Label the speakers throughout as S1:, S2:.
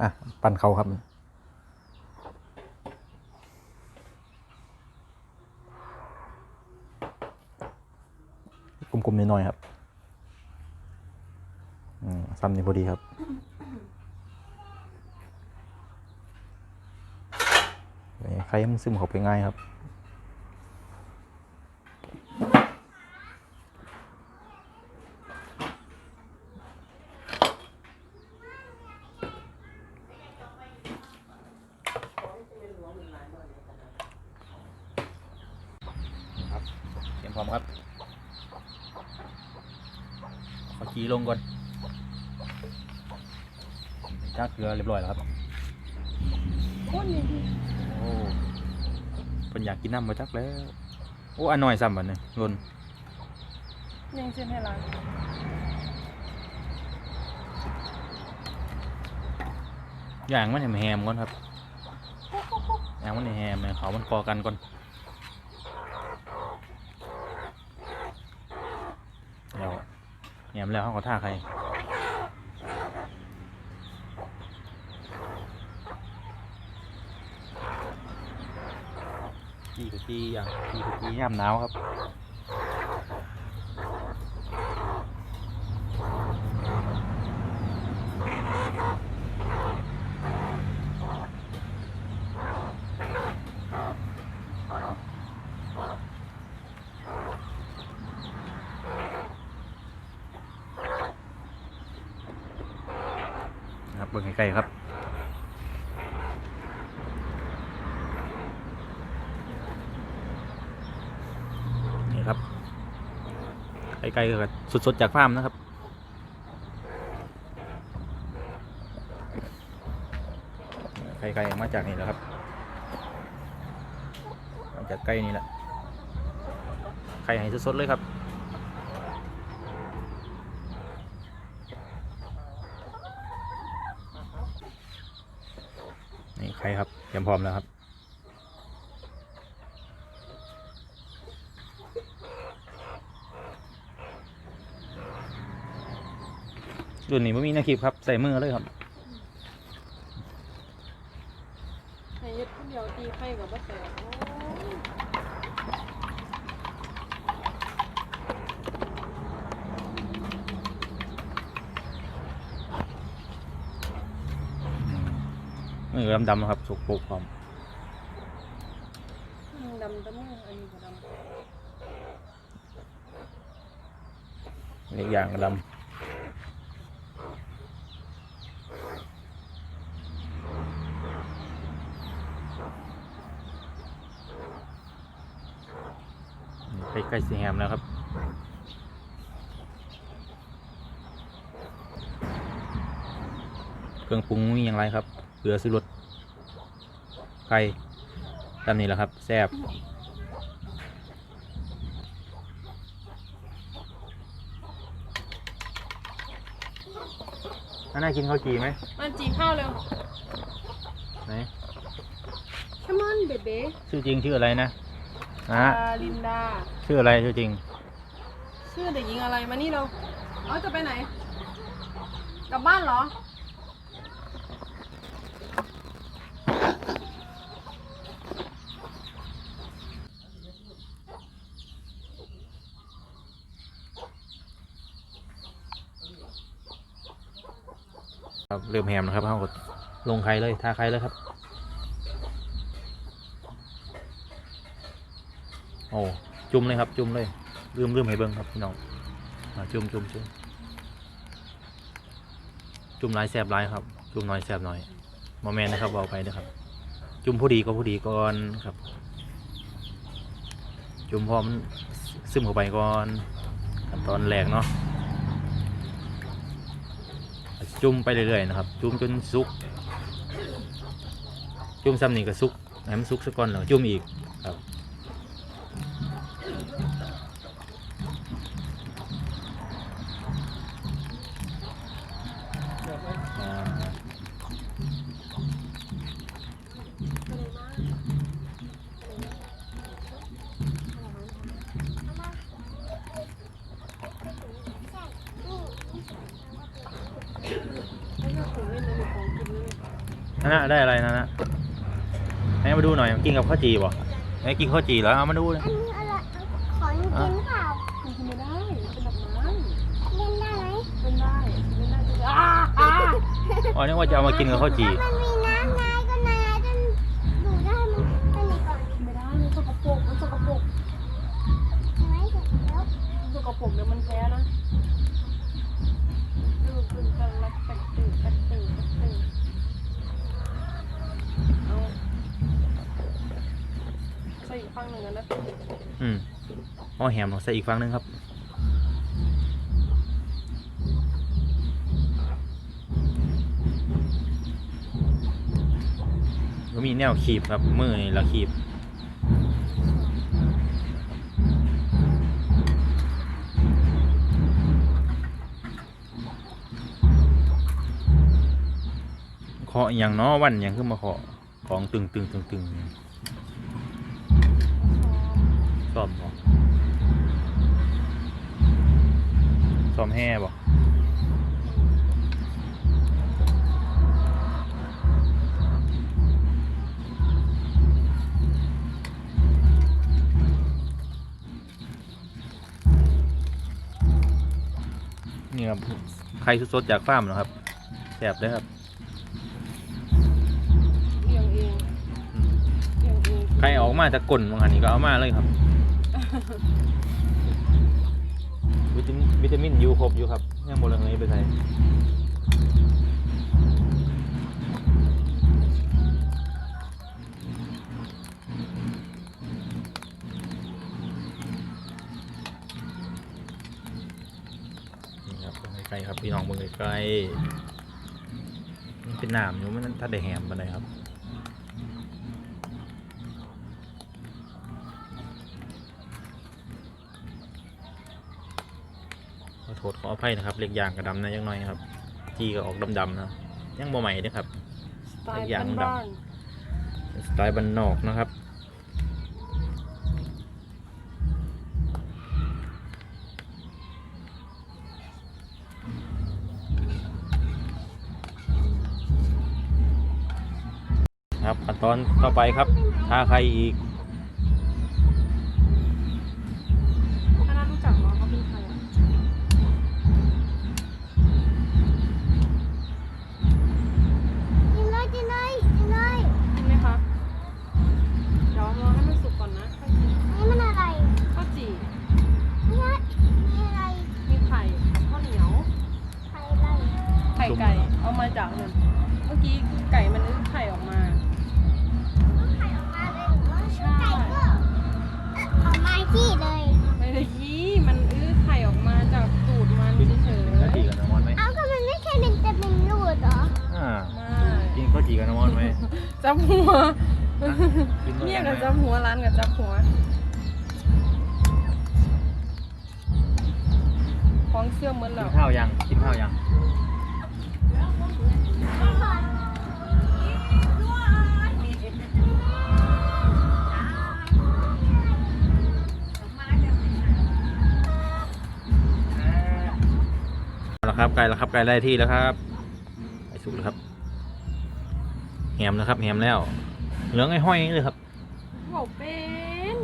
S1: อะ ปั่นเขาครับ กลมๆนิดหน่อยๆครับอืมซ้ำนี่พอดีครับใครมันซึมเข้าไปง่ายครับ รียมพร้อมครับ ขอจีลงก่อนจ้าเกลือเรียบร้อยแล้วครับ
S2: โคตรนี่ดี
S1: โอ้เพิ่นอยากกินน้ำมาจักแล้ว โอ้อันน้อยซ้ำบัดนี้ลน
S2: ยังเส้นให้ร้าน
S1: อย่างมันแหมๆก่อนครับอย่างมันแหมๆให้เขามันกอกันก่อนเดี๋ยว แหมแล้วเขาก็ท่าใครจีกับจีอย่างจีกับจียามหนาวครับ บิ่งใกล้ๆครับนี่ครับไก่ๆก็สดๆจากฟาร์มนะครับไก่ๆมาจากนี่แหละครับมาจากไก่นี่แหละไข่ให้สดๆเลยครับ นี่ใครครับเตรียมพร้อมแล้วครับรุ่นนี้ไม่มีนาคลิปครับ ใส่มือเลยครับ
S2: ใส่ยึดคนเดียวตีไข่กับบ้าแต่โอ้ย
S1: มือดำๆนะครับสุกโปกพร้อม
S2: อืมดำตะมืออันนี้ก็ด
S1: นี่อย่างก็ดำใกล้ๆสีแฮมแล้วครับเครื่องปรุงมีอย่างไรครับ เกลือซื้อรสไข่ตามนี้แหละครับแซ่บน่ากินข้าวจีไหมำ
S2: มันจีข้าวเร็ว
S1: ไหน
S2: Come on baby
S1: ชื่อจริงชื่ออะไรนะนะ
S2: อ่าลินดา
S1: ชื่ออะไรชื่อจริง
S2: ชื่อเด็กหญิงอะไรมานี่เราเอาจะไปไหน กลับบ้านเหรอ
S1: เริ่มแฮมนะครับเอากดลงไข่เลยทาไข่เลยครับ โอ้จุ่มเลยครับจุ่มเลยลืมลืมให้เบิ้งครับพี่น้องจุ่มจุ่มจุ่มจุ่มหลายแสบหลายครับ จุ่มน้อยแสบน้อยโมเมนนะครับเอาไปนะครับ จุ่มพอดีก็พอดีก่อนครับ จุ่มพอมันซึมเข้าไปก่อนขั้นตอนแรกเนาะ จุ่มไปเรื่อยๆนะครับ จุ่มจนสุก จุ่มซ้ำนี่ก็สุกให้มันสุกซะก่อนแล้วจุ่มอีกครับอ่า นั่นนะได้อะไรนั่นนะให้มาดูหน่อยกินกับข้าวจีบ่ให้กินข้าวจีแล้วเอามาดูเลย
S3: อันนี้อะไรขอกินเปล่า
S2: มันกินไม่ได้เป็นดอกไม้
S3: เล่นได้ไหม
S2: เป็นได้เป็นได้เป็นได้อ้าอ้า
S1: อ๋อนึกว่าจะเอามากินกับข้าวจี
S3: มันมีน้ำนายก็นายต้องดูได้มันเป็นอีกก่อน
S2: กินไม่ได้มันสกปรกมันสกปรก
S3: ใช่ไหมเสร็จแล้ว
S2: มันสกปรกเดี๋ยวมันแพ้นะตื่นตื่นตื่นแล้วแตกตื่นแตกตื่นแตกตื่น เอาใส่อีกข้างหนึ่งกันนะ
S1: อืมเอแหมลองใส่อีกฝั่งหนึงครับ ก็มีแนวขีบครับมือนี่ละขีบาะอย่างเนาะวันอย่างขึ้นมาเคาะของตึงตึงตึงตึงซ่อมบ่ซ่อมแห่บ่นี่ครับใครสดๆจากฟาร์มเหรอครับแสบเลยครับ ใครออกมาจากกลนบางอันนี้ก็เอามาเลยครับ วิตามินวิตามินยูครบอยู่ครับยังบนเลยไปใส่นี่ครับเบิ่งใกล้ๆครับพี่น้องเบิ่งใกล้ๆมันเป็นน้ำอยู่มันถ้าได้แหมปานใดครับ โทษขออภัยนะครับเล็กยางกระดำนะยังน้อยครับจีก็ออกดำๆนะยังบ่ใหม่เด้อครับ
S2: สไตล์
S1: อย่างดำ
S2: บ้าน
S1: สไตล์บันนอกนะครับครับขั้นตอนต่อไปครับทาใครอีก
S2: กินข้าวจีกั
S1: บน้ำมันไหม
S3: จั
S1: บหั
S2: ว
S1: กินด้วย
S2: เนี่ย
S1: กั
S2: กับ
S1: นไหม
S2: จับหัวร้านกับจับหัวของเสื้อเหมือน
S1: กิ
S2: เรา
S1: นข้าวยัง กินข้าวยังเอาละครับไก่แล้วครับไก่ได้ที่แล้วครับไก่สุกแล้วครับ แหมแล้วครับแหมแล้ว เหลืองไอ้ห้อยนี่เลยครับ
S2: บอกเป็น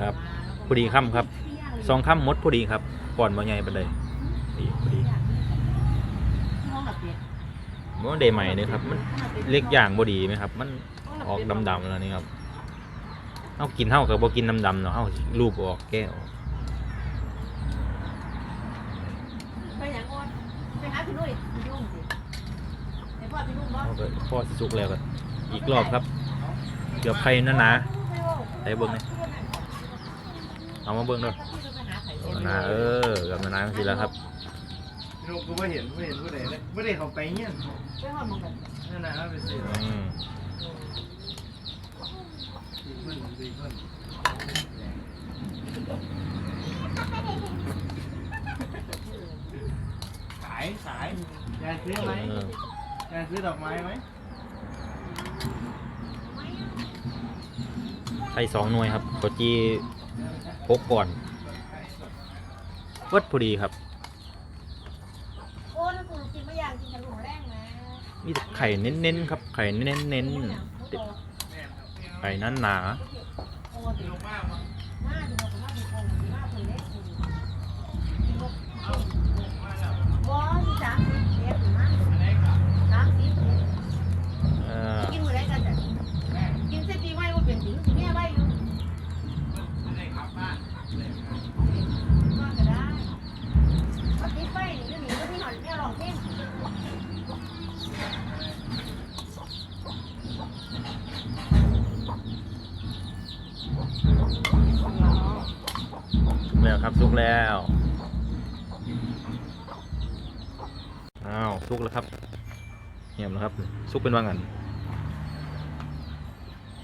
S1: ครับพอดีค่ำครับสองค่ำหมดพอดีครับก่อนบ่ใหญ่ไปเลยดีพอดีมันเดย์ใหม่เลยครับ มันเล็กอย่างบ่ดีไหมครับ มันออกดำๆแล้วนี่ครับเอากินเท่ากับบ่กินดำๆเนาะเอารูปออกแก้ว
S4: ไปอย่างอ่อนไปหาพี่นุ้ยพี่ยุ่งสิเห็ นพ่อพี่นุ่มบ่
S1: เอาไปพอสุกแล้วก็อีกรอบครับ เกือบไข่นั่นนะใส่เบิ้งเลยเอามาเบิ้งด้วย
S4: พี่ก็ไปหาไข่
S1: เกือบนาเออเกือบนาทีแล้วครับ
S5: ลูกก็ไม่เห็นไม่เห็นผู้ใดเลยไม่ได้เขาไปเงี้ย
S4: ไปหอดมองกัน
S5: นั่นนะเอาไปสิ
S1: อืม
S5: สี่คนสี่คนสายสายยายซื้อไหม
S1: เออยา
S5: ยซื้อดอกไม้ไหม
S1: ไข่สองหน่วยครับกจีพกก่อนเวิดพอดีครับ
S4: กินกระดูกแรงนะ
S1: มีแต่ไข่เน้นๆครับ ไข่เน้นๆไข่นั้นหนา
S4: โอ้ดีมากมากดีมากมากดีมากคนเล็กบอสสามสิบเอ็ดมากสามสิบ
S1: เออ
S4: กินมื้อใดกันจ้ะกินเสร็จปีใหม่บ่เป็นสิแม่ไว้อยู่ก็ได้เอาติดไฟนี่อยู่นี่ก็ที่หอนแม่ร้องเพลง
S1: แล้วครับสุ กแล้วอ้าวสุกแล้วครับเหี่ยมแล้วครับสุกเป็นว่างัน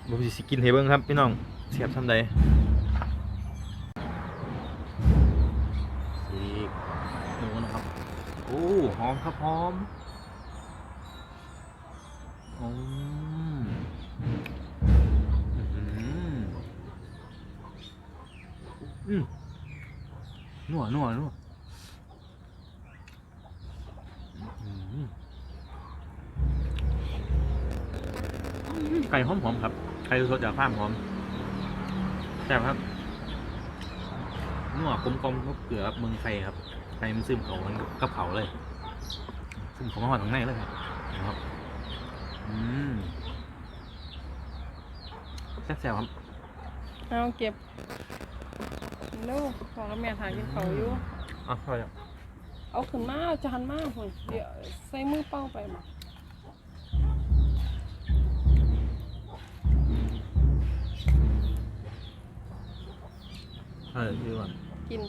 S1: บุสิกินเฮเบิ้งครับพี่น้องเสียบทำใดสีหนูนะครับโอ้หอมครับหอมอืมอื้อหืออืม นัวนัวนัวอื้อหือไก่หอมหอมครับ ไก่สดจากฟาร์มหอมแซ่บครับนัวกลมกลมๆกับเกลือครับเมืองไทยครับไก่มันซึมเขามันกับเขาเลย ซึมเขามาหอดข้างในเลยครับนะครับอืมแซ่บๆครับ
S2: เอาเก็บ ลูกบอกแล้วแม่ทานกินเขาวอยู่
S1: อะพอแล้ว
S2: เอาขึ้นมาเอาจานมาหุ่นเดี๋ยวใส่มือเป้าไปบ่
S1: เออคือว่า
S2: กิน